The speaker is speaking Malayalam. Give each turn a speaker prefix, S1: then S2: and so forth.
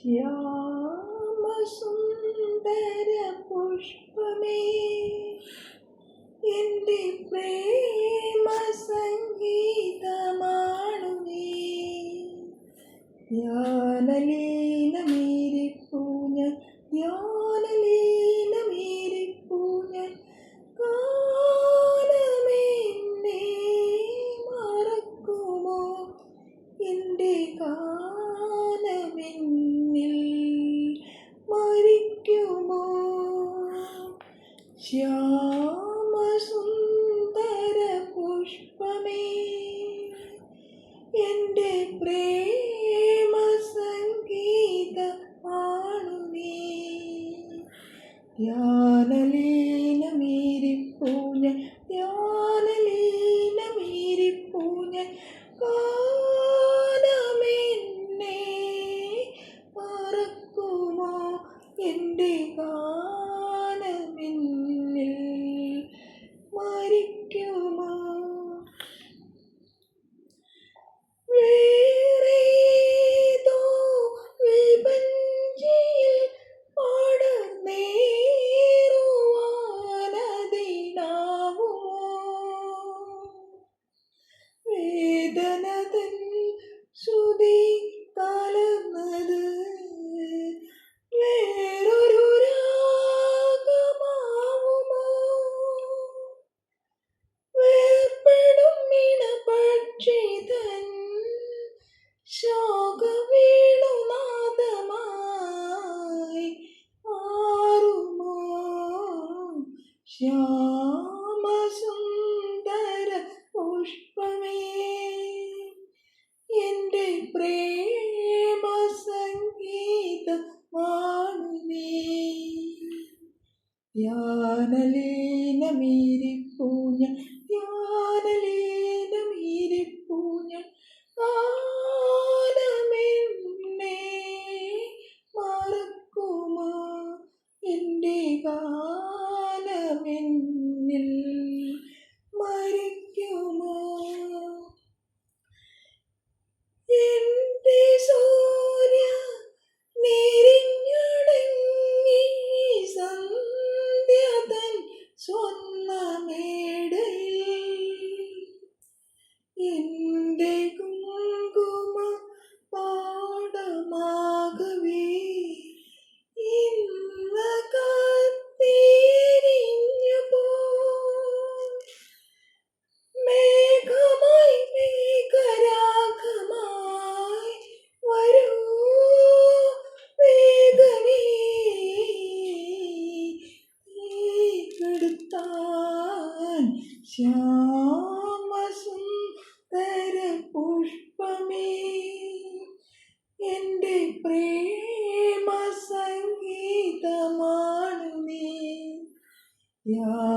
S1: ശ്യാമസുന്ദര പുഷ്പമേ എന്റെ പ്രേമ സംഗീതമാണു നീ. ധ്യാനലീനമേരിപ്പൂ ഞാൻ ധ്യാനലീനമേരിപ്പൂ ഞാൻ കാലമെന്നെ മറക്കുമോ? എന്റെ കാലമെന്നിൽ മരിക്കുമോ? ശ്യാമസുന്ദര പുഷ്പമേ എന്റെ പ്രേമ സംഗീത നീ ധ്യാനലീനമീരിപ്പൂഞ്ഞ ഞാൻ ധ്യാനലീനമേരിപ്പൂ എന്റെ കാലമെന്നിൽ ശ്യാമസുന്ദര പുഷ്പമേ എന്റെ പ്രേമ സംഗീതമാണു നീ ധ്യാനലീനമീരിപ്പൂഞ്ഞ ധ്യാനലീനമീരിപ്പൂഞ്ഞ കാലമെന്നെ മറക്കുമോ എന്റെ കാലമെന്നിൽ എന്റെ കുങ്കുമ പാടമാകവേ ഇന്ന് പ്രേമ സംഗീതമാണ് നീ. ധ്യാനലീനമേരിപ്പൂഞ്ഞ